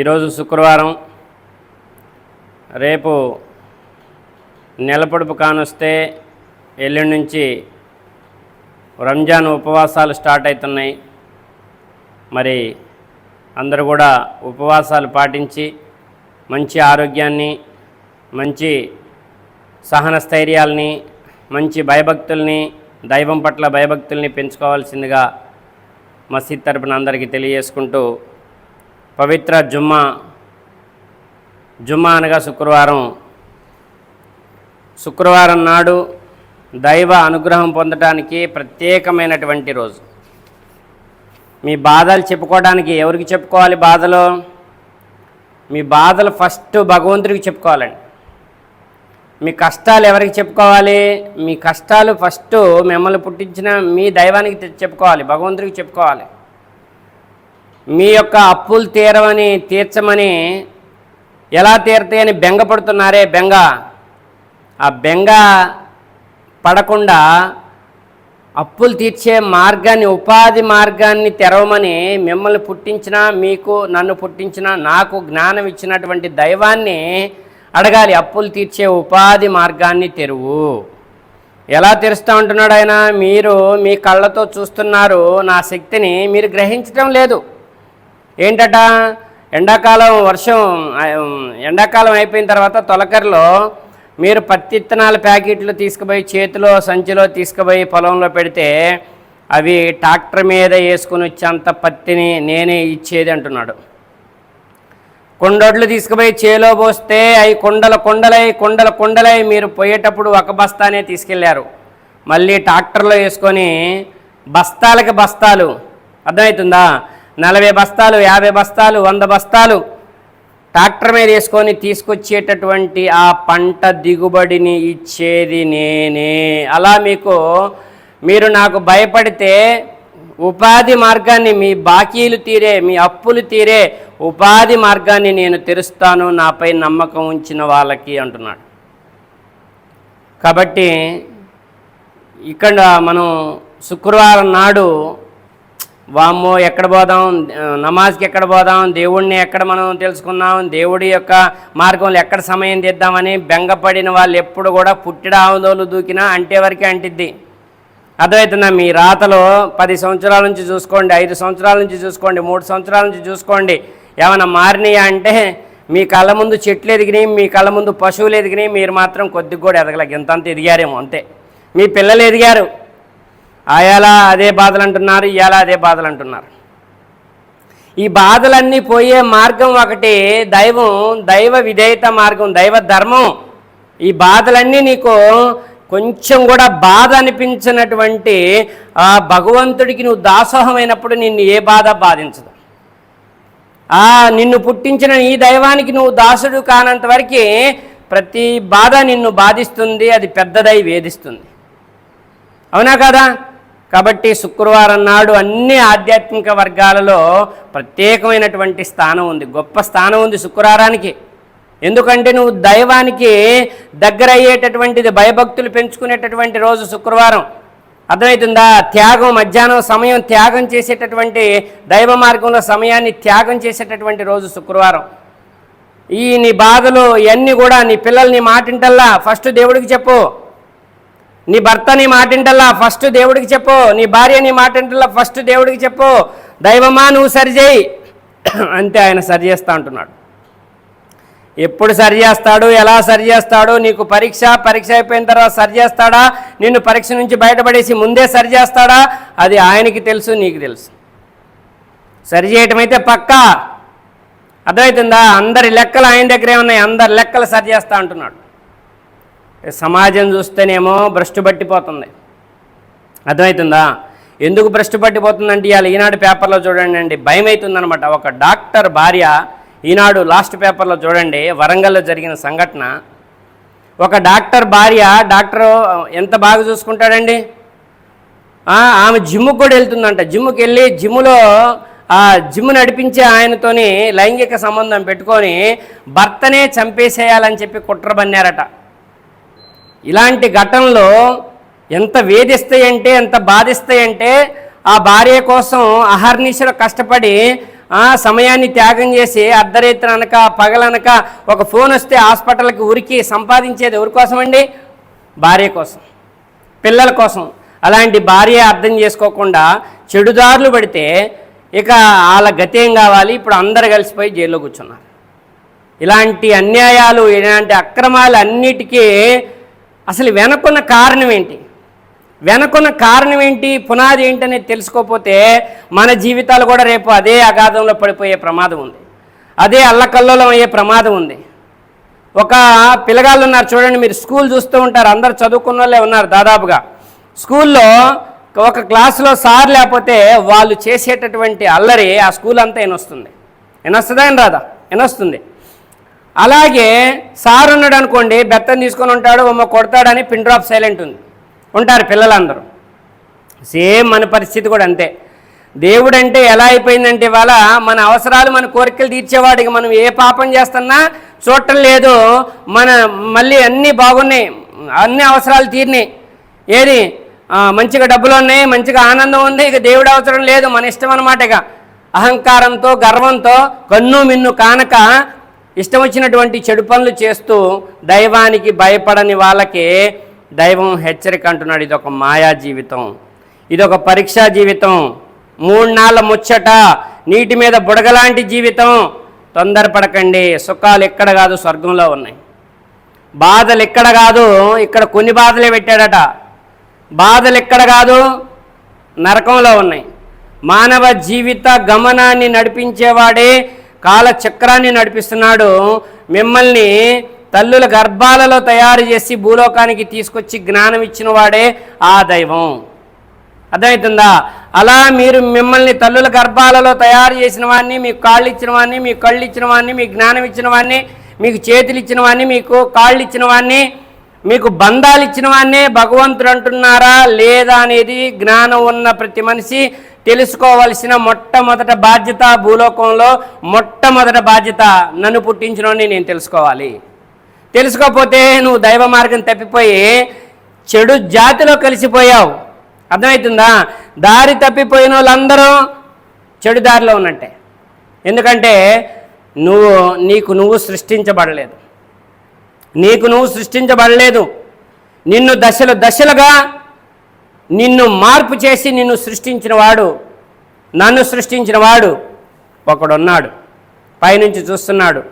ఈరోజు శుక్రవారం. రేపు నెలపొడుపు కానొస్తే ఎల్లుండి నుంచి రంజాన్ ఉపవాసాలు స్టార్ట్ అవుతున్నాయి మరి అందరూ కూడా ఉపవాసాలు పాటించి మంచి ఆరోగ్యాన్ని మంచి సహన స్థైర్యాల్ని మంచి భయభక్తుల్ని దైవం పట్ల భయభక్తుల్ని పెంచుకోవాల్సిందిగా మసీద్ తరపున అందరికీ తెలియజేసుకుంటూ పవిత్ర జుమ్మా జుమ్మా అనగా శుక్రవారం. శుక్రవారం నాడు దైవ అనుగ్రహం పొందడానికి ప్రత్యేకమైనటువంటి రోజు. మీ బాధలు చెప్పుకోవడానికి ఎవరికి చెప్పుకోవాలి బాధలు? మీ బాధలు ఫస్ట్ భగవంతుడికి చెప్పుకోవాలండి. మీ కష్టాలు ఎవరికి చెప్పుకోవాలి? మీ కష్టాలు ఫస్ట్ మిమ్మల్ని పుట్టించిన మీ దైవానికి చెప్పుకోవాలి భగవంతుడికి చెప్పుకోవాలి. మీ యొక్క అప్పులు తీరమని తీర్చమని ఎలా తీరుతాయని బెంగపడుతున్నారే బెంగ? ఆ బెంగ పడకుండా అప్పులు తీర్చే మార్గాన్ని ఉపాధి మార్గాన్ని తెరవమని మిమ్మల్ని పుట్టించిన మీకు నన్ను పుట్టించిన నాకు జ్ఞానం ఇచ్చినటువంటి దైవాన్ని అడగాలి. అప్పులు తీర్చే ఉపాధి మార్గాన్ని తెరువు. ఎలా తెరుస్తూ ఉంటున్నాడు ఆయన? మీరు మీ కళ్ళతో చూస్తున్నారు నా శక్తిని మీరు గ్రహించడం లేదు. ఏంటట? ఎండాకాలం వర్షం ఎండాకాలం అయిపోయిన తర్వాత తొలకరిలో మీరు పత్తి విత్తనాల ప్యాకెట్లు తీసుకుపోయి చేతిలో సంచిలో తీసుకుపోయి పొలంలో పెడితే అవి ట్రాక్టర్ మీద వేసుకుని వచ్చేంత పత్తిని నేనే ఇచ్చేది అంటున్నాడు. కొండొడ్లు తీసుకుపోయి చేలో పోస్తే అవి కొండల కొండలై కొండల కొండలై మీరు పోయేటప్పుడు ఒక బస్తానే తీసుకెళ్ళారు. మళ్ళీ ట్రాక్టర్లో వేసుకొని బస్తాలకి బస్తాలు. అర్థమవుతుందా? నలభై బస్తాలు యాభై బస్తాలు వంద బస్తాలు ట్రాక్టర్ మీద వేసుకొని తీసుకొచ్చేటటువంటి ఆ పంట దిగుబడిని ఇచ్చేది నేనే. అలా మీకు మీరు నాకు భయపడితే ఉపాధి మార్గాన్ని మీ బాకీలు తీరే మీ అప్పులు తీరే ఉపాధి మార్గాన్ని నేను తెరుస్తాను నాపై నమ్మకం ఉంచిన వాళ్ళకి అంటున్నాడు. కాబట్టి ఇక్కడ మనం శుక్రవారం నాడు వామ్మో ఎక్కడ పోదాం? నమాజ్కి ఎక్కడ పోదాం? దేవుడిని ఎక్కడ మనం తెలుసుకుందాం? దేవుడి యొక్క మార్గంలో ఎక్కడ సమయం తీద్దామని బెంగపడిన వాళ్ళు ఎప్పుడు కూడా పుట్టిడ ఆవుదోలు దూకినా అంటే వరకే అంటిద్ది. అర్థమవుతుందా? మీ రాతలో పది సంవత్సరాల నుంచి చూసుకోండి ఐదు సంవత్సరాల నుంచి చూసుకోండి మూడు సంవత్సరాల నుంచి చూసుకోండి. ఏమైనా మారినాయా అంటే మీ కళ్ళ ముందు చెట్లు ఎదిగినాయి మీ కళ్ళ ముందు పశువులు ఎదిగినాయి మీరు మాత్రం కొద్దిగా కూడా ఎదగలేక ఇంతంత ఎదిగారేమో అంతే. మీ పిల్లలు ఎదిగారు. ఆయాలా అదే బాధలు అంటున్నారు ఇయాలా అదే బాధలు అంటున్నారు ఈ బాధలన్నీ పోయే మార్గం ఒకటి దైవం దైవ విధేయత మార్గం దైవ ధర్మం. ఈ బాధలన్నీ నీకు కొంచెం కూడా బాధ అనిపించినటువంటి ఆ భగవంతుడికి నువ్వు దాసోహమైనప్పుడు నిన్ను ఏ బాధ బాధించదు. ఆ నిన్ను పుట్టించిన ఈ దైవానికి నువ్వు దాసుడు కానంత వరకు ప్రతి బాధ నిన్ను బాధిస్తుంది అది పెద్దదై వేధిస్తుంది. అవునా కదా? కాబట్టి శుక్రవారం నాడు అన్ని ఆధ్యాత్మిక వర్గాలలో ప్రత్యేకమైనటువంటి స్థానం ఉంది. గొప్ప స్థానం ఉంది శుక్రవారానికి. ఎందుకంటే నువ్వు దైవానికి దగ్గర అయ్యేటటువంటిది భయభక్తులు పెంచుకునేటటువంటి రోజు శుక్రవారం. అర్థమవుతుందా త్యాగం మధ్యాహ్నం సమయం త్యాగం చేసేటటువంటి దైవ మార్గంలో సమయాన్ని త్యాగం చేసేటటువంటి రోజు శుక్రవారం. ఈ నీ బాధలు ఇవన్నీ కూడా నీ పిల్లలు నీ మాటింటల్లా. ఫస్ట్ దేవుడికి చెప్పు. నీ భర్త నీ మాటింటల్లా ఫస్ట్ దేవుడికి చెప్పు. నీ భార్య నీ మాటింటల్లా ఫస్ట్ దేవుడికి చెప్పు. దైవమా నువ్వు సరిచేయి అంతే ఆయన సరి చేస్తా అంటున్నాడు. ఎప్పుడు సరి చేస్తాడు ఎలా సరి చేస్తాడు నీకు పరీక్ష పరీక్ష అయిపోయిన తర్వాత సరి చేస్తాడా నిన్ను పరీక్ష నుంచి బయటపడేసి ముందే సరి చేస్తాడా అది ఆయనకి తెలుసు నీకు తెలుసు. సరి చేయటం అయితే పక్కా. అర్థమవుతుందా అందరి లెక్కలు ఆయన దగ్గరే ఉన్నాయి అందరి లెక్కలు సరి చేస్తా అంటున్నాడు. సమాజం చూస్తేనేమో భ్రష్టు పట్టిపోతుంది. అర్థమవుతుందా? ఎందుకు భ్రష్టు పట్టిపోతుందంటే ఇవాళ ఈనాడు పేపర్లో చూడండి అండి భయం అవుతుందనమాట ఒక డాక్టర్ భార్య ఈనాడు లాస్ట్ పేపర్లో చూడండి వరంగల్లో జరిగిన సంఘటన. ఒక డాక్టర్ భార్య డాక్టర్ ఎంత బాగా చూసుకుంటాడండి? ఆమె జిమ్కి కూడా వెళ్తుందంట. జిమ్కి వెళ్ళి జిమ్లో ఆ జిమ్ నడిపించే ఆయనతోని లైంగిక సంబంధం పెట్టుకొని భర్తనే చంపేసేయాలని చెప్పి కుట్ర బన్నారట. ఇలాంటి ఘటనలో ఎంత వేధిస్తాయంటే ఎంత బాధిస్తాయంటే ఆ భార్య కోసం అహర్నిశలు కష్టపడి ఆ సమయాన్ని త్యాగం చేసి అర్ధరేత్రి అనక పగలనక ఒక ఫోన్ వస్తే హాస్పిటల్కి ఉరికి సంపాదించేది ఎవరి కోసం అండి భార్య కోసం. పిల్లల కోసం. అలాంటి భార్య అర్థం చేసుకోకుండా చెడుదారులు పడితే ఇక వాళ్ళ గతి ఏం కావాలి? ఇప్పుడు అందరు కలిసిపోయి జైల్లో కూర్చున్నారు. ఇలాంటి అన్యాయాలు ఇలాంటి అక్రమాలు అన్నిటికీ అసలు వెనకున్న కారణం ఏంటి? వెనకున్న కారణం ఏంటి? పునాది ఏంటనేది తెలుసుకోకపోతే మన జీవితాలు కూడా రేపు అదే అగాధంలో పడిపోయే ప్రమాదం ఉంది. అదే అల్లకల్లోలం అయ్యే ప్రమాదం ఉంది. ఒక పిల్లగాళ్ళు ఉన్నారు చూడండి మీరు స్కూల్ చూస్తూ ఉంటారు అందరు చదువుకున్న వాళ్ళే ఉన్నారు దాదాపుగా. స్కూల్లో ఒక క్లాసులో సార్ లేకపోతే వాళ్ళు చేసేటటువంటి అల్లరి ఆ స్కూల్ అంతా ఎనొస్తుంది ఎనొస్తుందా అని రాదా ఎనొస్తుంది అలాగే సార్ ఉన్నాడు అనుకోండి బెత్తం తీసుకొని ఉంటాడు బొమ్మ కొడతాడని పిన్ డ్రాప్ సైలెంట్ ఉంది. ఉంటారు పిల్లలందరూ. సేమ్ మన పరిస్థితి కూడా అంతే. దేవుడు అంటే ఎలా అయిపోయిందంటే ఇవాళ మన అవసరాలు మన కోరికలు తీర్చేవాడికి మనం ఏ పాపం చేస్తున్నా చూడటం లేదు. మన మళ్ళీ అన్నీ బాగున్నాయి. అన్ని అవసరాలు తీరినాయి. ఏది? మంచిగా డబ్బులు ఉన్నాయి మంచిగా ఆనందం ఉంది ఇక దేవుడు అవసరం లేదు మన ఇష్టం అనమాట ఇక. అహంకారంతో గర్వంతో కన్ను మిన్ను కానక ఇష్టం వచ్చినటువంటి చెడు పనులు చేస్తూ దైవానికి భయపడని వాళ్ళకి దైవం హెచ్చరిక అంటున్నాడు. ఇది ఒక మాయా జీవితం. ఇదొక పరీక్షా జీవితం. మూడు నాళ్ళ ముచ్చట నీటి మీద బుడగలాంటి జీవితం. తొందరపడకండి. సుఖాలు ఎక్కడ కాదు స్వర్గంలో ఉన్నాయి. బాధలు ఎక్కడ కాదు ఇక్కడ కొన్ని బాధలే పెట్టాడట. బాధలు ఎక్కడ కాదు నరకంలో ఉన్నాయి. మానవ జీవిత గమనాన్ని నడిపించేవాడే కాలచక్రాన్ని నడిపిస్తున్నాడు. మిమ్మల్ని తల్లుల గర్భాలలో తయారు చేసి భూలోకానికి తీసుకొచ్చి జ్ఞానం ఇచ్చిన వాడే ఆ దైవం. అర్థమవుతుందా? అలా మీరు మిమ్మల్ని తల్లుల గర్భాలలో తయారు చేసిన వాడిని మీకు కాళ్ళు ఇచ్చిన వాడిని మీకు కళ్ళు ఇచ్చిన వాడిని మీకు జ్ఞానం ఇచ్చిన వాడిని మీకు చేతులు ఇచ్చిన వాడిని మీకు కాళ్ళు ఇచ్చిన వాడిని మీకు బంధాలు ఇచ్చిన వాడినే భగవంతుడు అంటున్నారా లేదా అనేది జ్ఞానం ఉన్న ప్రతి మనిషి తెలుసుకోవలసిన మొట్టమొదట బాధ్యత భూలోకంలో మొట్టమొదట బాధ్యత నన్ను పుట్టించినోడిని నేను తెలుసుకోవాలి. తెలుసుకోకపోతే నువ్వు దైవ మార్గం తప్పిపోయి చెడు జాతిలో కలిసిపోయావు. అర్థమవుతుందా? దారి తప్పిపోయిన వాళ్ళందరూ చెడు దారిలో ఉన్నట్టే. ఎందుకంటే నువ్వు నీకు నువ్వు సృష్టించబడలేదు. నీకు నువ్వు సృష్టించబడలేదు. నిన్ను దశలు దశలుగా నిన్ను మార్పు చేసి నిన్ను సృష్టించినవాడు నన్ను సృష్టించినవాడు ఒకడున్నాడు. పైనుంచి చూస్తున్నాడు.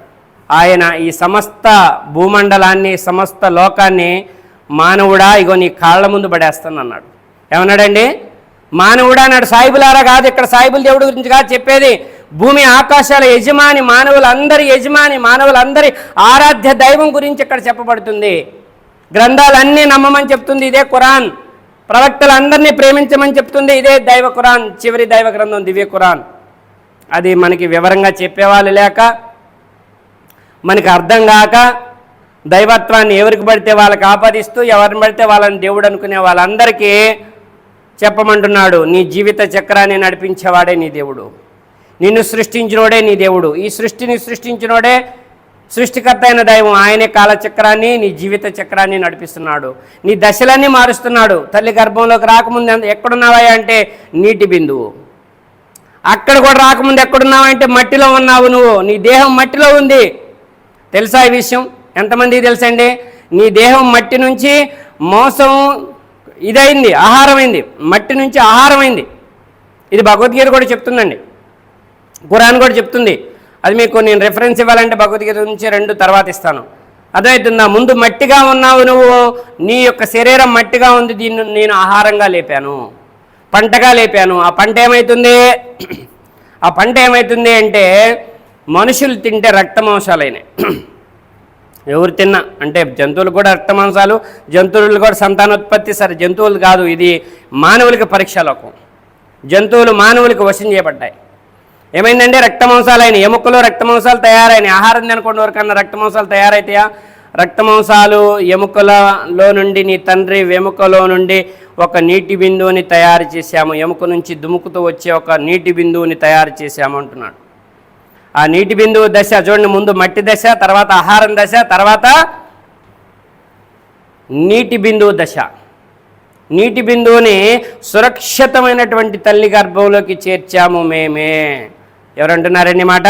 ఆయన ఈ సమస్త భూమండలాన్ని సమస్త లోకాన్ని మానవుడా ఇగో నీ కాళ్ళ ముందు పడేస్తానన్నాడు. ఏమన్నాడండి? మానవుడా అన్నాడు. సాయిబులారా కాదు ఇక్కడ సాయిబుల దేవుడి గురించి కాదు చెప్పేది. భూమి ఆకాశాల యజమాని మానవులందరి యజమాని మానవులందరి ఆరాధ్య దైవం గురించి ఇక్కడ చెప్పబడుతుంది. గ్రంథాలన్నీ నమ్మమని చెప్తుంది ఇదే ఖురాన్ ప్రవక్తలందరినీ ప్రేమించమని చెప్తుంది ఇదే దైవ ఖురాన్ చివరి దైవ గ్రంథం దివ్య ఖురాన్. అది మనకి వివరంగా చెప్పేవాళ్ళు లేక మనకి అర్థం కాక దైవత్వాన్ని ఎవరికి పడితే వాళ్ళకి ఆపాదిస్తూ ఎవరిని పడితే వాళ్ళని దేవుడు అనుకునే వాళ్ళందరికీ చెప్పమంటున్నాడు నీ జీవిత చక్రాన్ని నడిపించేవాడే నీ దేవుడు. నిన్ను సృష్టించినోడే నీ దేవుడు. ఈ సృష్టిని సృష్టించినోడే సృష్టికర్త అయిన దైవం ఆయనే కాలచక్రాన్ని నీ జీవిత చక్రాన్ని నడిపిస్తున్నాడు. నీ దశలన్నీ మారుస్తున్నాడు. తల్లి గర్భంలోకి రాకముందు ఎంత- ఎక్కడున్నావా అంటే నీటి బిందువు. అక్కడ కూడా రాకముందు ఎక్కడున్నావు అంటే మట్టిలో ఉన్నావు నువ్వు. నీ దేహం మట్టిలో ఉంది. తెలుసా ఈ విషయం? ఎంతమందికి తెలుసండి? నీ దేహం మట్టి నుంచి మోసం ఇదైంది ఆహారమైంది. మట్టి నుంచి ఆహారమైంది. ఇది భగవద్గీత కూడా చెప్తుందండి. ఖురాన్ కూడా చెప్తుంది. అది మీకు నేను రెఫరెన్స్ ఇవ్వాలంటే భగవద్గీత నుంచి రెండు తర్వాత ఇస్తాను. అర్థమవుతుందా? ముందు మట్టిగా ఉన్నావు నువ్వు నీ యొక్క శరీరం మట్టిగా ఉంది దీన్ని నేను ఆహారంగా లేపాను. పంటగా లేపాను. ఆ పంట ఏమవుతుంది ఆ పంట ఏమవుతుంది అంటే మనుషులు తింటే రక్తమాంసాలైనాయి ఎవరు తిన్నా? అంటే జంతువులు కూడా రక్తమాంసాలు జంతువులు కూడా సంతానోత్పత్తి సరే జంతువులు కాదు ఇది మానవులకి పరీక్షలోకం. జంతువులు మానవులకి వశం చేయబడ్డాయి. ఏమైందంటే రక్తమాంసాలైన ఎముకలు రక్తమాంసాలు తయారైనాయి? ఆహారం తినకుండా వరకన్నా రక్తమాంసాలు తయారైతాయా? రక్తమాంసాలు ఎముకలలో నుండి నీ తండ్రి వెముకలో నుండి ఒక నీటి బిందువుని తయారు చేశాము? ఎముక నుంచి దుముకుతూ వచ్చే ఒక నీటి బిందువుని తయారు చేశాము అంటున్నాడు. ఆ నీటి బిందువు దశ చూడండి ముందు మట్టి దశ తర్వాత ఆహారం దశ తర్వాత నీటి బిందువు దశ. నీటి బిందువుని సురక్షితమైనటువంటి తల్లి గర్భంలోకి చేర్చాము మేమే. ఎవరంటున్నారండి మాట?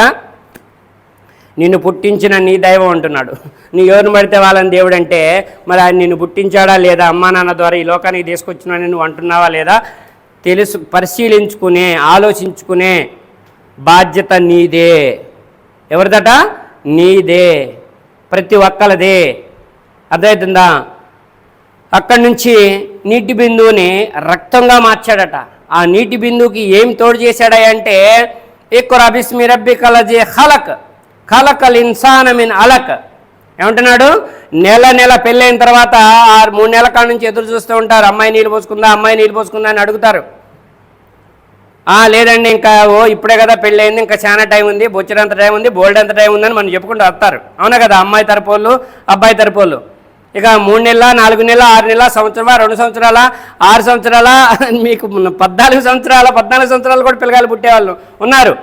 నిన్ను పుట్టించిన నీ దైవం అంటున్నాడు. నీ ఎవరిని పడితే వాళ్ళని దేవుడు అంటే మరి ఆయన నిన్ను పుట్టించాడా లేదా అమ్మా నాన్న ద్వారా ఈ లోకానికి తీసుకొచ్చినాడని నువ్వు అంటున్నావా లేదా? తెలుసు పరిశీలించుకునే ఆలోచించుకునే బాధ్యత నీదే. ఎవరిదట? నీదే. ప్రతి ఒక్కలదే. అర్థమవుతుందా? అక్కడి నుంచి నీటి బిందువుని రక్తంగా మార్చాడట. ఆ నీటి బిందువుకి ఏం తోడు చేశాడా అంటే ఎక్కువ బిస్మి రబ్బి కలజే ఖలక్. ఖలకల్ ఇన్సాన్ మిన్ అలక్. ఏమంటున్నాడు? నెల నెల పెళ్ళైన తర్వాత ఆరు మూడు నెలల కాడ నుంచి ఎదురు చూస్తూ ఉంటారు. అమ్మాయి నీళ్ళు పోసుకుందా? అమ్మాయి నీళ్ళు పోసుకుందా అని అడుగుతారు. లేదండి ఇంకా ఓ ఇప్పుడే కదా పెళ్ళయింది ఇంకా చాలా టైం ఉంది బొచ్చడంత టైం ఉంది బోల్డ్ అంత టైం ఉందని మనం చెప్పుకుంటూ వస్తారు. అవునా కదా? అమ్మాయి తరపోళ్ళు అబ్బాయి తరపోళ్ళు ఇక మూడు నెలల నాలుగు నెలల ఆరు నెలల సంవత్సరమా రెండు సంవత్సరాల ఆరు సంవత్సరాల మీకు పద్నాలుగు సంవత్సరాల పద్నాలుగు సంవత్సరాలు కూడా పిల్లగాలు పుట్టేవాళ్ళు ఉన్నారు.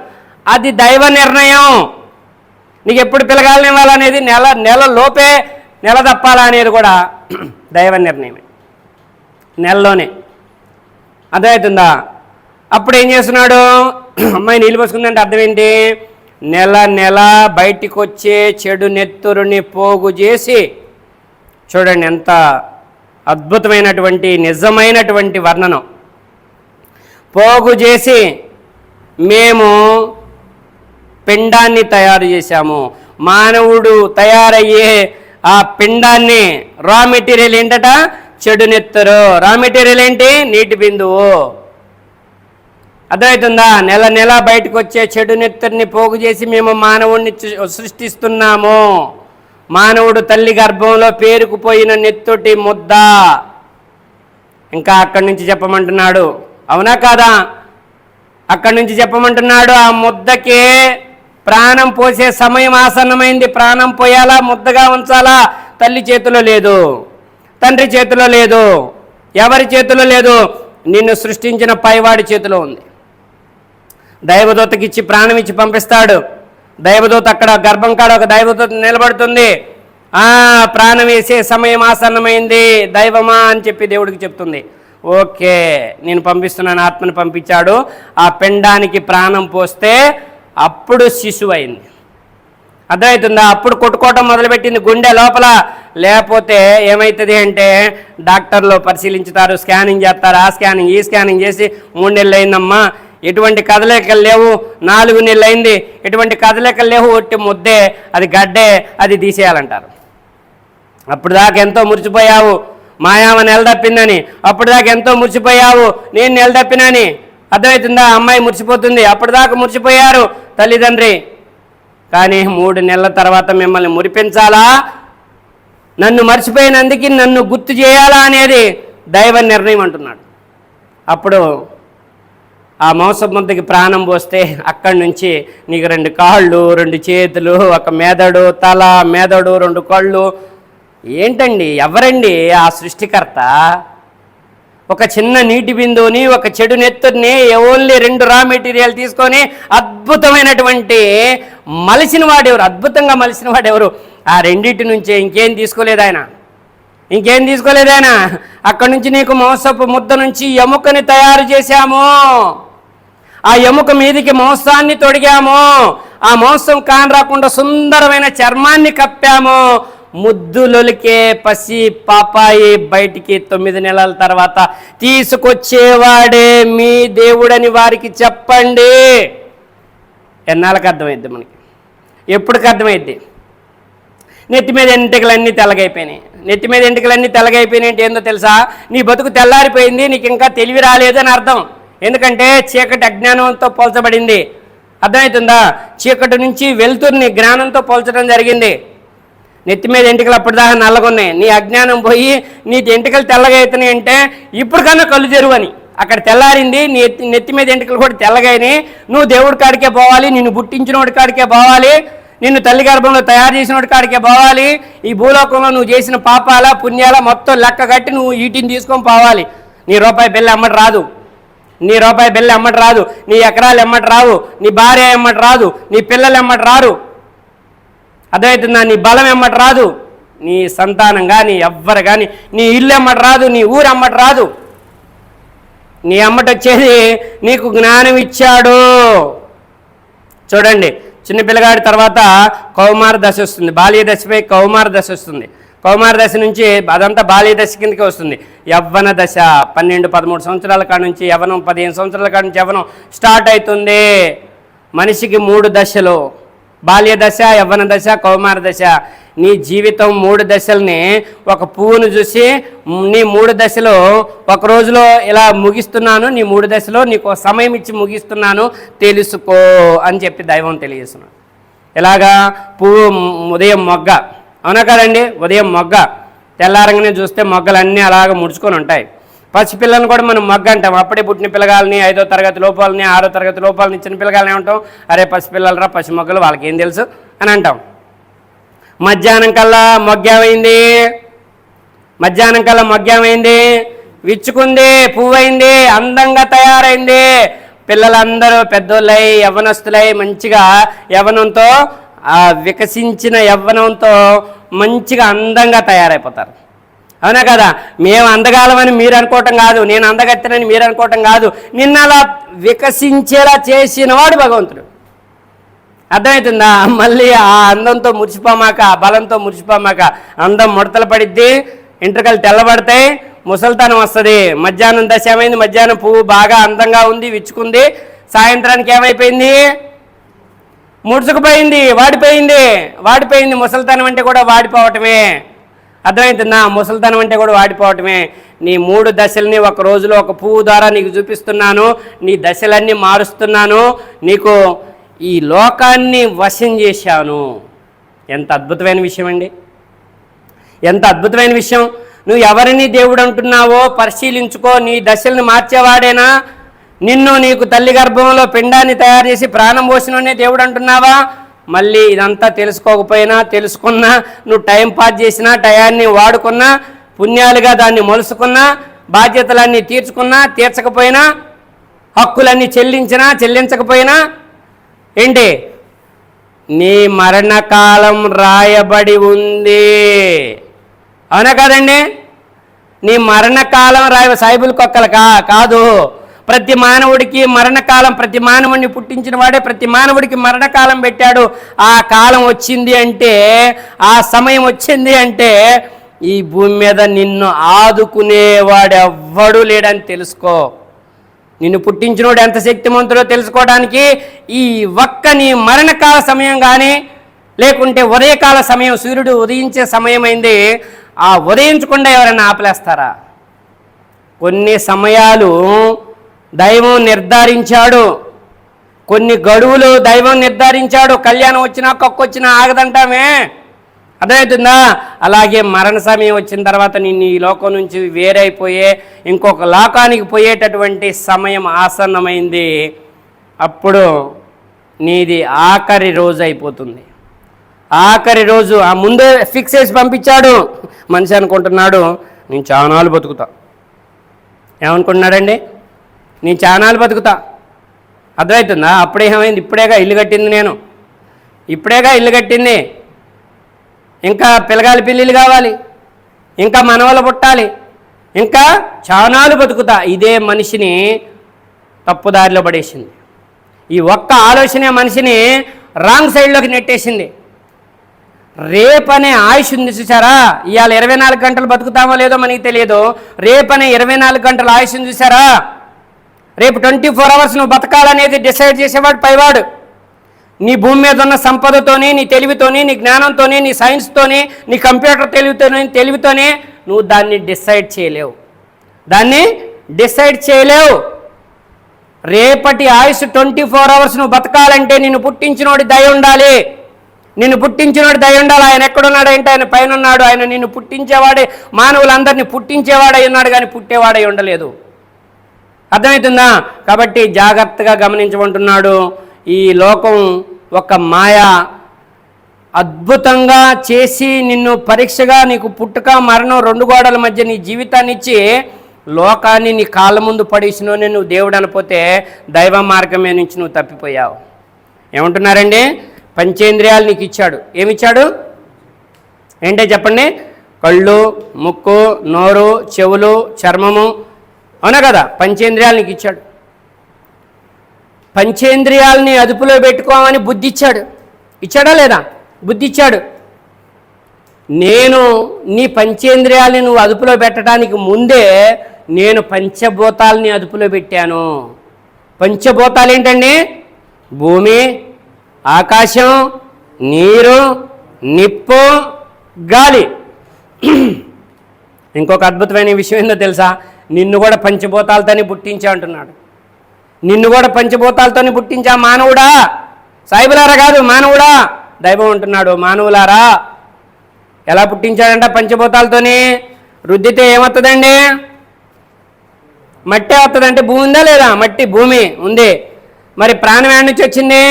అది దైవ నిర్ణయం. నీకు ఎప్పుడు పిల్లగాలని ఇవ్వాలనేది నెల నెల లోపే నెల తప్పాలా అనేది కూడా దైవ నిర్ణయమే. నెలలోనే. అర్థమవుతుందా? అప్పుడు ఏం చేస్తున్నాడు? అమ్మాయి నీళ్ళు పోసుకుందంటే అర్థం ఏంటి నెల నెల బయటికి వచ్చే చెడు నెత్తురుని పోగు చేసి చూడండి ఎంత అద్భుతమైనటువంటి నిజమైనటువంటి వర్ణనం. పోగు చేసి మేము పిండాన్ని తయారు చేశాము. మానవుడు తయారయ్యే ఆ పిండాన్ని రా మెటీరియల్ ఏంటట? చెడు నెత్తరు. రా మెటీరియల్ ఏంటి? నీటి బిందువు. అర్థమవుతుందా? నెల నెల బయటకు వచ్చే చెడు నెత్తరిని పోగు చేసి మేము మానవుడిని సృష్టిస్తున్నాము. మానవుడు తల్లి గర్భంలో పేరుకుపోయిన నెత్తొటి ముద్ద. ఇంకా అక్కడి నుంచి చెప్పమంటున్నాడు. అవునా కాదా? అక్కడి నుంచి చెప్పమంటున్నాడు ఆ ముద్దకే ప్రాణం పోసే సమయం ఆసన్నమైంది. ప్రాణం పోయాలా? ముద్దగా ఉంచాలా? తల్లి చేతిలో లేదు. తండ్రి చేతిలో లేదు. ఎవరి చేతిలో లేదు? నిన్ను సృష్టించిన పైవాడి చేతిలో ఉంది. దైవదూతకి ఇచ్చి ప్రాణం ఇచ్చి పంపిస్తాడు. దైవదూత అక్కడ గర్భం కాడ ఒక దైవదూత నిలబడుతుంది. ఆ ప్రాణం వేసే సమయం ఆసన్నమైంది. దైవమా అని చెప్పి దేవుడికి చెప్తుంది. ఓకే నేను పంపిస్తున్నాను ఆత్మను పంపించాడు. ఆ పెండానికి ప్రాణం పోస్తే అప్పుడు శిశువు అయింది అర్థమవుతుందా? అప్పుడు కొట్టుకోవటం మొదలుపెట్టింది గుండె లోపల. లేకపోతే ఏమవుతుంది అంటే డాక్టర్లు పరిశీలించుతారు స్కానింగ్ చేస్తారు. ఆ స్కానింగ్ ఈ స్కానింగ్ చేసి మూడు నెలలు అయిందమ్మా. ఎటువంటి కదలికలు లేవు. నాలుగు నెలలు అయింది ఎటువంటి కదలికలు లేవు. ఒట్టి ముద్దే. అది గడ్డే. అది తీసేయాలంటారు. అప్పుడు దాకా ఎంతో మురిచిపోయావు మాయామ నెలదప్పిందని అప్పుడు దాకా ఎంతో మురిచిపోయావు నేను నెలదప్పినని అర్థమవుతుందా? అమ్మాయి మురిచిపోతుంది అప్పుడు దాకా మురిచిపోయారు తల్లిదండ్రి. కానీ మూడు నెలల తర్వాత మిమ్మల్ని మురిపించాలా? నన్ను మర్చిపోయినందుకు నన్ను గుర్తు చేయాలా అనేది దైవ నిర్ణయం అంటున్నాడు. అప్పుడు ఆ మాంస ముద్దకి ప్రాణం పోస్తే అక్కడి నుంచి నీకు రెండు కాళ్ళు రెండు చేతులు ఒక మెదడు తల మెదడు రెండు కళ్ళు. ఏంటండి? ఎవరండి ఆ సృష్టికర్త? ఒక చిన్న నీటి బిందువుని ఒక చెడు నెత్తుని ఓన్లీ రెండు రా మెటీరియల్ తీసుకొని అద్భుతమైనటువంటి మలిసిన వాడెవరు? అద్భుతంగా మలిసిన వాడెవరు? ఆ రెండింటి నుంచే ఇంకేం తీసుకోలేదు ఆయన? ఇంకేం తీసుకోలేదు ఆయన? అక్కడి నుంచి నీకు మాంసపు ముద్ద నుంచి ఎముకని తయారు చేశాము. ఆ ఎముక మీదికి మాంసాన్ని తొడిగాము. ఆ మాంసం కాని రాకుండా సుందరమైన చర్మాన్ని కప్పాము. ముద్దులొలికే పసి పాపాయి బయటికి తొమ్మిది నెలల తర్వాత తీసుకొచ్చేవాడే మీ దేవుడని వారికి చెప్పండి. ఎన్నాళ్ళకి అర్థమైద్ది మనకి? ఎప్పటికి అర్థమైద్ది? నెత్తి మీద ఎంటికలన్నీ తెల్లగైపోయినాయి. నెత్తి మీద ఎంటికలన్నీ తెల్లగైపోయినాయి అంటే ఏందో తెలుసా? నీ బతుకు తెల్లారిపోయింది నీకు ఇంకా తెలివి రాలేదని అని అర్థం. ఎందుకంటే చీకటి అజ్ఞానంతో పోల్చబడింది. అర్థమవుతుందా? చీకటి నుంచి వెలుతుర్ని జ్ఞానంతో పోల్చడం జరిగింది. నెత్తి మీద ఎంటికలు అప్పటిదాకా నల్లగొన్నాయి. నీ అజ్ఞానం పోయి నీ ఎంటికలు తెల్లగా అవుతున్నాయి అంటే ఇప్పుడు కన్నా కళ్ళు తెరువని. అక్కడ తెల్లారింది నీ నెత్తి మీద ఎంటికలు కూడా తెల్లగాయని నువ్వు దేవుడి కాడికే పోవాలి నిన్ను పుట్టించినోడి కాడికే పోవాలి నిన్ను తల్లి గర్భంలో తయారు చేసిన వాడి కాడికే పోవాలి ఈ భూలోకంలో నువ్వు చేసిన పాపాల పుణ్యాల మొత్తం లెక్క కట్టి నువ్వు వీటిని తీసుకొని పోవాలి. నీ రూపాయి బిల్లు అమ్మటి రాదు. నీ రూపాయి బిల్లు ఎమ్మటి రాదు నీ ఎకరాలు ఎమ్మటి రావు నీ భార్య ఎమ్మటి రాదు నీ పిల్లలు ఎమ్మటి రారు. అర్థమవుతుందా? నీ బలం ఎమ్మటి రాదు నీ సంతానం కానీ ఎవ్వరు కానీ నీ ఇల్లు ఎమ్మటి రాదు నీ ఊరు ఎమ్మటి రాదు. నీ అమ్మటి వచ్చేది నీకు జ్ఞానం ఇచ్చాడు. చూడండి చిన్న పిల్లగాడి తర్వాత కౌమార దశ వస్తుంది బాల్య దశపై కౌమార దశ వస్తుంది. కౌమార దశ నుంచి అదంతా బాల్య దశ కిందకి వస్తుంది. యవ్వన దశ పన్నెండు పదమూడు సంవత్సరాల కాడ నుంచి యవ్వనం పదిహేను సంవత్సరాల కాడ నుంచి యవ్వనం స్టార్ట్ అవుతుంది. మనిషికి మూడు దశలు. బాల్య దశ యవ్వన దశ కౌమార దశ. నీ జీవితం మూడు దశల్ని ఒక పువ్వును చూసి నీ మూడు దశలో ఒక రోజులో ఇలా ముగిస్తున్నాను నీ మూడు దశలో నీకు సమయం ఇచ్చి ముగిస్తున్నాను తెలుసుకో అని చెప్పి దైవం తెలియజేస్తున్నాను ఇలాగా పువ్వు ఉదయం మొగ్గ. అవునా కదండి? ఉదయం మొగ్గ. తెల్లారంగానే చూస్తే మొగ్గలన్నీ అలాగ ముడుచుకొని ఉంటాయి. పసిపిల్లని కూడా మనం మొగ్గ అంటాం. అప్పుడే పుట్టిన పిల్లగాలని ఐదో తరగతి లోపాలని ఆరో తరగతి లోపాలని చిన్న పిల్లగాలని ఉంటాం అరే పసిపిల్లలరా పసి మొగ్గలు వాళ్ళకి ఏం తెలుసు? అని అంటాం. మధ్యాహ్నం కల్లా మొగ్గేమైంది? మధ్యాహ్నం కల్లా మొగ్గేమైంది? విచ్చుకుంది పువ్వైంది అందంగా తయారైంది. పిల్లలందరూ పెద్దోళ్ళై యవ్వనస్తులై మంచిగా యవ్వనంతో ఆ వికసించిన యవ్వనంతో మంచిగా అందంగా తయారైపోతారు. అవునా కదా? మేము అందగాలమని మీరు అనుకోవటం కాదు నేను అందగత్తెనని మీరు అనుకోవటం కాదు. నిన్న అలా వికసించేలా చేసినవాడు భగవంతుడు. అర్థమవుతుందా మళ్ళీ ఆ అందంతో మురిసిపోమాక ఆ బలంతో మురిసిపోమాక అందం ముడతలు పడిద్ది ఇంటర్కలు తెల్లబడతాయి ముసల్తనం వస్తుంది. మధ్యాహ్నం దశ ఏమైంది మధ్యాహ్నం పువ్వు బాగా అందంగా ఉంది విచ్చుకుంది. సాయంత్రానికి ఏమైపోయింది? ముడుచుకుపోయింది వాడిపోయింది వాడిపోయింది. ముసలితనం అంటే కూడా వాడిపోవటమే. అర్థమవుతుందా ముసలితనం అంటే కూడా వాడిపోవటమే. నీ మూడు దశల్ని ఒక రోజులో ఒక పువ్వు ద్వారా నీకు చూపిస్తున్నాను. నీ దశలన్నీ మారుస్తున్నాను. నీకు ఈ లోకాన్ని వశం చేశాను. ఎంత అద్భుతమైన విషయం అండి. ఎంత అద్భుతమైన విషయం. నువ్వు ఎవరిని దేవుడు అంటున్నావో పరిశీలించుకో. నీ దశల్ని మార్చేవాడేనా? నిన్ను నీకు తల్లి గర్భంలో పిండాన్ని తయారు చేసి ప్రాణం పోసినోనే దేవుడు అంటున్నావా? మళ్ళీ ఇదంతా తెలుసుకోకపోయినా తెలుసుకున్నా నువ్వు టైం పాస్ చేసినా టయాన్ని వాడుకున్నా పుణ్యాలుగా దాన్ని మలుసుకున్నా బాధ్యతలన్నీ తీర్చుకున్నా తీర్చకపోయినా హక్కులన్నీ చెల్లించినా చెల్లించకపోయినా ఏంటి? నీ మరణకాలం రాయబడి ఉంది. అవునా కాదండి? నీ మరణకాలం రాయ సాయిబుల్ కొక్కలకా కాదు. ప్రతి మానవుడికి మరణకాలం ప్రతి మానవుడిని పుట్టించిన వాడే ప్రతి మానవుడికి మరణకాలం పెట్టాడు. ఆ కాలం వచ్చింది అంటే ఆ సమయం వచ్చింది అంటే ఈ భూమి మీద నిన్ను ఆదుకునేవాడు ఎవ్వడూ లేడని తెలుసుకో. నిన్ను పుట్టించినోడు ఎంత శక్తిమంతుడో తెలుసుకోవడానికి ఈ ఒక్క నీ మరణకాల సమయం కానీ లేకుంటే ఉదయకాల సమయం సూర్యుడు ఉదయించే సమయం అయింది ఆ ఉదయించకుండా ఎవరైనా ఆపలేస్తారా? కొన్ని సమయాలు దైవం నిర్ధారించాడు. కొన్ని గడువులు దైవం నిర్ధారించాడు. కళ్యాణం వచ్చినా కొక్కొచ్చినా ఆగదంటామే. అర్థమవుతుందా? అలాగే మరణ సమయం వచ్చిన తర్వాత నిన్ను ఈ లోకం నుంచి వేరైపోయే ఇంకొక లోకానికి పోయేటటువంటి సమయం ఆసన్నమైంది. అప్పుడు నీది ఆఖరి రోజు అయిపోతుంది. ఆఖరి రోజు ఆ ముందే ఫిక్స్ చేసి పంపించాడు. మనిషి అనుకుంటున్నాడు నేను చానాలు బతుకుతా. ఏమనుకుంటున్నాడండి? నేను చానాలు బతుకుతా. అర్థమవుతుందా అప్పుడే ఏమైంది? ఇప్పుడేగా ఇల్లు కట్టింది నేను. ఇప్పుడేగా ఇల్లు కట్టింది. ఇంకా పిల్లగాలి పిల్లిలు కావాలి. ఇంకా మనవలు పుట్టాలి. ఇంకా చానాలు బతుకుతా. ఇదే మనిషిని తప్పుదారిలో పడేసింది. ఈ ఒక్క ఆలోచనే మనిషిని రాంగ్ సైడ్లోకి నెట్టేసింది. రేపనే ఆయుష్ ఉంది చూసారా ఇవాళ ఇరవై నాలుగు గంటలు బతుకుతామో లేదో మనకి తెలియదు. రేపనే ఇరవై నాలుగు గంటల ఆయుష్ ఉంది చూసారా రేపు ట్వంటీ ఫోర్ అవర్స్ నువ్వు బతకాలనేది డిసైడ్ చేసేవాడు పైవాడు. నీ భూమి మీద ఉన్న సంపదతోని నీ తెలివితోని నీ జ్ఞానంతోని నీ సైన్స్తోని నీ కంప్యూటర్ తెలివితోని తెలివితోనే నువ్వు దాన్ని డిసైడ్ చేయలేవు. దాన్ని డిసైడ్ చేయలేవు. రేపటి ఆయుష్ ట్వంటీ ఫోర్ అవర్స్ నువ్వు బతకాలంటే నిన్ను పుట్టించినోడి దయ ఉండాలి. నిన్ను పుట్టించినోడి దయ ఉండాలి. ఆయన ఎక్కడున్నాడు ఏంటి ఆయన పైన ఉన్నాడు ఆయన నిన్ను పుట్టించేవాడే మానవులందరినీ పుట్టించేవాడై ఉన్నాడు కానీ పుట్టేవాడై ఉండలేదు. అర్థమవుతుందా? కాబట్టి జాగ్రత్తగా గమనించమంటున్నాడు ఈ లోకం ఒక మాయ. అద్భుతంగా చేసి నిన్ను పరీక్షగా నీకు పుట్టుక మరణం రెండు గోడల మధ్య నీ జీవితాన్ని ఇచ్చి లోకాన్ని నీ కాళ్ళ ముందు పడేసినోనే నువ్వు దేవుడు అనిపోతే దైవ మార్గమే నుంచి నువ్వు తప్పిపోయావు. ఏమంటున్నారండి? పంచేంద్రియాలు నీకు ఇచ్చాడు. ఏమిచ్చాడు? ఏంటో చెప్పండి? కళ్ళు ముక్కు నోరు చెవులు చర్మము అవునా కదా? పంచేంద్రియాలు నీకు ఇచ్చాడు. పంచేంద్రియాలని అదుపులో పెట్టుకోమని బుద్ధి ఇచ్చాడు ఇచ్చాడా లేదా? బుద్ధి ఇచ్చాడు నేను నీ పంచేంద్రియాలని నువ్వు అదుపులో పెట్టడానికి ముందే నేను పంచభూతాలని అదుపులో పెట్టాను. పంచభూతాలు ఏంటండి? భూమి ఆకాశం నీరు నిప్పు గాలి. ఇంకొక అద్భుతమైన విషయం ఏందో తెలుసా? నిన్ను కూడా పంచభూతాలతోనే పుట్టించా అంటున్నాడు. నిన్ను కూడా పంచభూతాలతోనే పుట్టించా మానవుడా? సాయిబులారా కాదు మానవుడా? దైవం అంటున్నాడు మానవులారా? ఎలా పుట్టించాడంట పంచభూతాలతోనే? రుద్దితే ఏమవుతుందండి మట్టి వస్తుందంటే భూమి ఉందా లేదా? మట్టి భూమి ఉంది. మరి ప్రాణం ఏడ నుంచి వచ్చింది?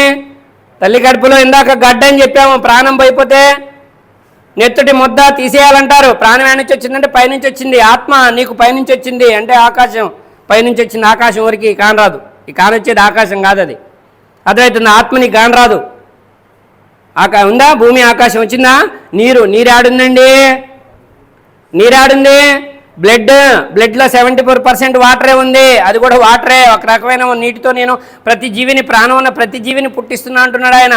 తల్లి కడుపులో ఇందాక గడ్డ అని చెప్పాము ప్రాణం పోయిపోతే నెత్తుటి ముద్ద తీసేయాలంటారు. ప్రాణం ఏడ నుంచి వచ్చిందంటే పైనుంచి వచ్చింది. ఆత్మ నీకు పైనుంచి వచ్చింది అంటే ఆకాశం. పైనుంచి వచ్చింది ఆకాశం వరకు కానరాదు ఈ కానొచ్చేది ఆకాశం కాదు అది. అర్థమవుతుంది? ఆత్మ నీకు కానరాదు ఆకా ఉందా? భూమి ఆకాశం వచ్చిందా? నీరు. నీరు నీరాడుంది నీరు బ్లడ్. బ్లడ్లో సెవెంటీ ఫోర్ పర్సెంట్ వాటరే ఉంది. అది కూడా వాటరే. ఒక రకమైన నీటితో నేను ప్రతి జీవిని ప్రాణం ఉన్న ప్రతి జీవిని పుట్టిస్తున్నా అంటున్నాడు ఆయన.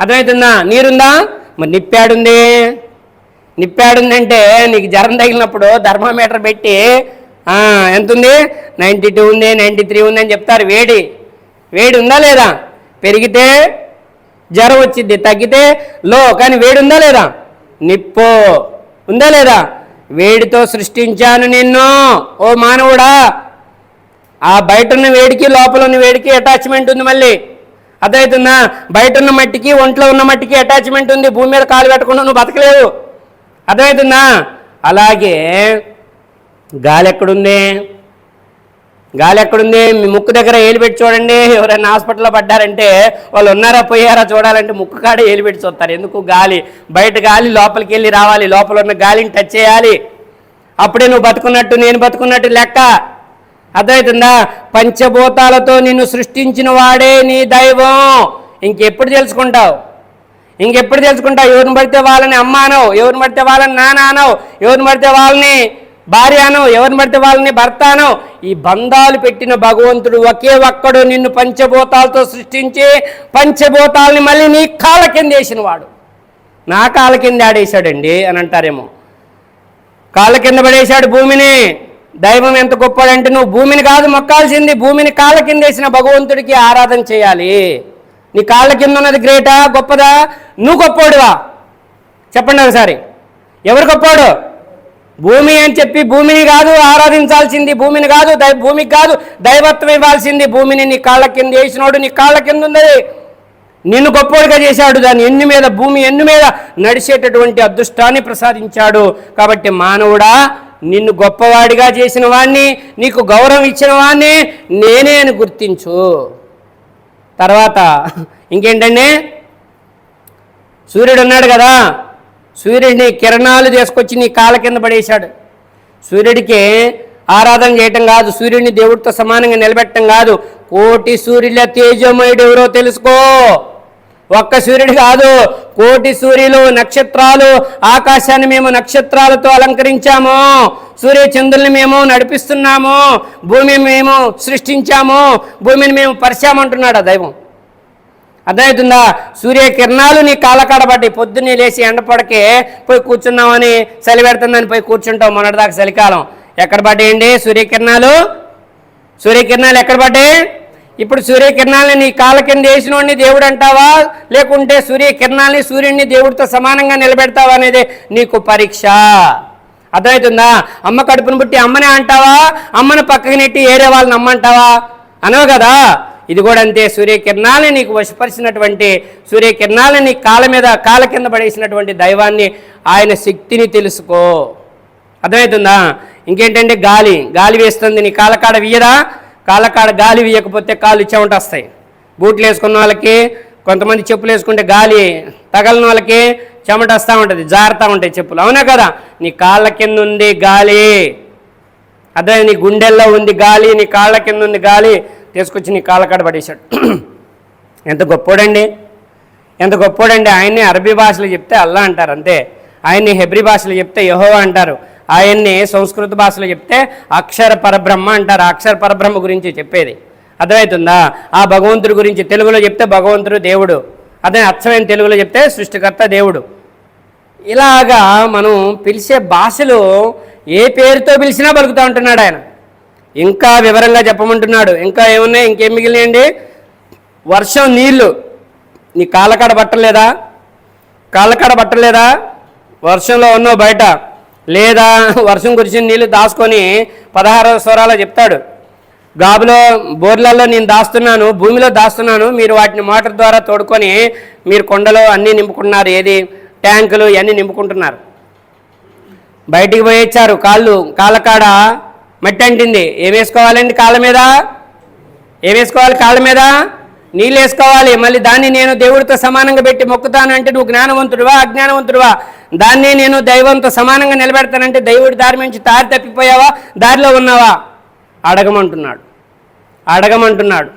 అర్థమవుతుందా? నీరుందా? మరి నిప్పాడుంది. నిప్పాడుందంటే నీకు జ్వరం తగిలినప్పుడు థర్మామీటర్ పెట్టి ఎంత ఉంది నైంటీ టూ ఉంది నైంటీ త్రీ ఉంది అని చెప్తారు వేడి. వేడి ఉందా లేదా? పెరిగితే జ్వరం వచ్చింది తగ్గితే లో కానీ వేడి ఉందా లేదా? నిప్పు. ఉందా లేదా? వేడితో సృష్టించాను నిన్ను ఓ మానవుడా. ఆ బయట ఉన్న వేడికి లోపల ఉన్న వేడికి అటాచ్మెంట్ ఉంది మళ్ళీ. అర్థమవుతుందా? బయట ఉన్న మట్టికి ఒంట్లో ఉన్న మట్టికి అటాచ్మెంట్ ఉంది. భూమి మీద కాలు పెట్టకుండా నువ్వు బతకలేవు. అర్థమవుతుందా? అలాగే గాలి ఎక్కడుంది? గాలి ఎక్కడుంది? మీ ముక్కు దగ్గర ఏలిపెట్టి చూడండి. ఎవరైనా హాస్పిటల్లో పడ్డారంటే వాళ్ళు ఉన్నారా పోయారా చూడాలంటే ముక్కు కాడ ఏలిపెట్టి చూస్తారు. ఎందుకు? గాలి. బయట గాలి లోపలికి వెళ్ళి రావాలి. లోపల ఉన్న గాలిని టచ్ చేయాలి. అప్పుడే నువ్వు బతుకున్నట్టు నేను బతుకున్నట్టు లెక్క. అర్థమవుతుందా పంచభూతాలతో నిన్ను సృష్టించిన వాడే నీ దైవం. ఇంకెప్పుడు తెలుసుకుంటావు? ఇంకెప్పుడు తెలుసుకుంటావు? ఎవరిని పడితే వాళ్ళని అమ్మానవు ఎవరిని పడితే వాళ్ళని నానానవు ఎవరిని పడితే వాళ్ళని భార్య అనవు ఎవరిని పడితే వాళ్ళని భర్త అనవు ఈ బంధాలు పెట్టిన భగవంతుడు ఒకే ఒక్కడు నిన్ను పంచభూతాలతో సృష్టించి పంచభూతాలని మళ్ళీ నీ కాళ్ళ కింద వేసిన వాడు నా కాళ్ళ కింద ఆడేశాడండి అని అంటారేమో. కాళ్ళ కింద పడేశాడు భూమిని. దైవం ఎంత గొప్పదంటే నువ్వు భూమిని కాదు మొక్కాల్సింది భూమిని కాళ్ళ కింద వేసిన భగవంతుడికి ఆరాధన చేయాలి. నీ కాళ్ళ కింద ఉన్నది గ్రేటా గొప్పదా? నువ్వు గొప్పోడువా? చెప్పండి ఒకసారి. ఎవరు గొప్పోడు? భూమి అని చెప్పి భూమిని కాదు ఆరాధించాల్సింది భూమిని కాదు దై భూమికి కాదు దైవత్వం ఇవ్వాల్సింది భూమిని నీ కాళ్ళ కింద వేసినోడు నీ కాళ్ళ కింద ఉన్నది. నిన్ను గొప్పోడిగా చేశాడు దాని ఎన్ను మీద భూమి ఎన్ను మీద నడిచేటటువంటి అదృష్టాన్ని ప్రసాదించాడు. కాబట్టి మానవుడా నిన్ను గొప్పవాడిగా చేసిన వాణ్ణి నీకు గౌరవం ఇచ్చిన వాణ్ణి నేనే అని గుర్తించు. తర్వాత ఇంకేంటండి? సూర్యుడు ఉన్నాడు కదా సూర్యుడిని కిరణాలు తీసుకొచ్చి నీ కాళ్ళ కింద పడేశాడు. సూర్యుడికి ఆరాధన చేయటం కాదు సూర్యుడిని దేవుడితో సమానంగా నిలబెట్టడం కాదు. కోటి సూర్యుల తేజమయుడు ఎవరో తెలుసుకో. ఒక్క సూర్యుడు కాదు కోటి సూర్యులు నక్షత్రాలు ఆకాశాన్ని మేము నక్షత్రాలతో అలంకరించాము. సూర్య చంద్రుల్ని మేము నడిపిస్తున్నాము. భూమిని మేము సృష్టించాము. భూమిని మేము పరిచామంటున్నాడు ఆ దైవం. అర్థమవుతుందా? సూర్యకిరణాలు నీ కాళ్ళకాడ పొద్దున్నే లేచి ఎండపడకే పోయి కూర్చున్నామని చలి పెడుతుందని పోయి కూర్చుంటాం మొన్నటిదాకా చలికాలం. ఎక్కడ పడ్డాయండి సూర్యకిరణాలు? సూర్యకిరణాలు ఎక్కడ పడ్డాయి? ఇప్పుడు సూర్యకిరణాలని నీ కాళ్ళ కింద వేసినోడిని దేవుడు అంటావా లేకుంటే సూర్యకిరణాలని సూర్యుడిని దేవుడితో సమానంగా నిలబెడతావా అనేది నీకు పరీక్ష. అర్థమవుతుందా? అమ్మ కడుపును పుట్టి అమ్మనే అంటావా? అమ్మను పక్కకి నెట్టి ఏరే వాళ్ళని అమ్మంటావా? అనవు కదా? ఇది కూడా అంతే. సూర్యకిరణాలని నీకు వశపరిచినటువంటి సూర్యకిరణాలని నీ కాళ్ళ మీద కాళ్ళ కింద పడేసినటువంటి దైవాన్ని ఆయన శక్తిని తెలుసుకో. అర్థమవుతుందా? ఇంకేంటంటే గాలి. గాలి వేస్తుంది. నీ కాళ్ళకాడ వీయదా? కాళ్ళకాడ గాలి వేయకపోతే కాళ్ళు చెమట వస్తాయి. బూట్లు వేసుకున్న వాళ్ళకి కొంతమంది చెప్పులు వేసుకుంటే గాలి తగలని వాళ్ళకి చెమట వస్తూ ఉంటుంది జారుతూ ఉంటాయి చెప్పులు. అవునా కదా? నీ కాళ్ళ కింద ఉంది గాలి. అదే నీ గుండెల్లో ఉంది గాలి నీ కాళ్ళ కింద ఉంది గాలి. తీసుకొచ్చి నీ కాళ్ళకాడ పడేశాడు. ఎంత గొప్పోడండి. ఎంత గొప్పోడండి. ఆయన్ని అరబీ భాషలో చెప్తే అల్లా అంటారు అంతే. ఆయన్ని హెబ్రి భాషలో చెప్తే యహోవా అంటారు. ఆయన్ని సంస్కృత భాషలో చెప్తే అక్షర పరబ్రహ్మ అంటారు. అక్షర పరబ్రహ్మ గురించి చెప్పేది. అర్థమవుతుందా? ఆ భగవంతుడి గురించి తెలుగులో చెప్తే భగవంతుడు దేవుడు. అదే అచ్చమైన తెలుగులో చెప్తే సృష్టికర్త దేవుడు. ఇలాగా మనం పిలిచే భాషలు ఏ పేరుతో పిలిచినా బలుకుతూ ఉంటున్నాడు ఆయన. ఇంకా వివరంగా చెప్పమంటున్నాడు. ఇంకా ఏమున్నాయి? ఇంకేం మిగిలినాయండి? వర్షం నీళ్ళు. నీ కాళ్ళకాడ బట్టలేదా కాళ్ళకాడ బట్టలేదా వర్షంలో ఉన్నావు బయట. లేదా వర్షం కురిసిన నీళ్ళు దాచుకొని పదహారవ స్వరాలు చెప్తాడు. గాబులో బోర్లలో నేను దాస్తున్నాను భూమిలో దాస్తున్నాను మీరు వాటిని మోటార్ ద్వారా తోడుకొని మీరు కొండలో అన్నీ నింపుకుంటున్నారు ఏది? ట్యాంకులు ఇవన్నీ నింపుకుంటున్నారు. బయటికి పోయొచ్చారు కాళ్ళు కాళ్ళకాడ మట్టి అంటింది. ఏమేసుకోవాలండి కాళ్ళ మీద? ఏమేసుకోవాలి కాళ్ళ మీద? నీళ్ళు వేసుకోవాలి. మళ్ళీ దాన్ని నేను దేవుడితో సమానంగా పెట్టి మొక్కుతాను అంటే నువ్వు జ్ఞానవంతుడివా? అజ్ఞానవంతుడివా? దాన్ని నేను దైవంతో సమానంగా నిలబెడతానంటే దైవుడి దారి నుంచి దారి తప్పిపోయావా? దారిలో ఉన్నావా? అడగమంటున్నాడు. అడగమంటున్నాడు.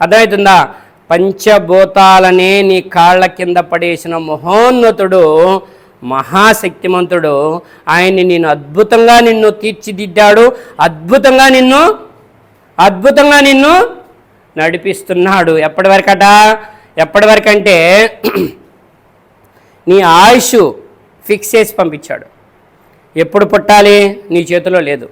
అర్థమవుతుందా? పంచభూతాలనే నీ కాళ్ళ కింద పడేసిన మహోన్నతుడు మహాశక్తిమంతుడు ఆయన్ని నేను అద్భుతంగా నిన్ను తీర్చిదిద్దాడు అద్భుతంగా నిన్ను అద్భుతంగా నిన్ను నడిపిస్తున్నాడు. ఎప్పటి వరకట? ఎప్పటి వరకంటే నీ ఆయుష్ ఫిక్స్ చేసి పంపించాడు. ఎప్పుడు పుట్టాలి నీ చేతిలో లేదు.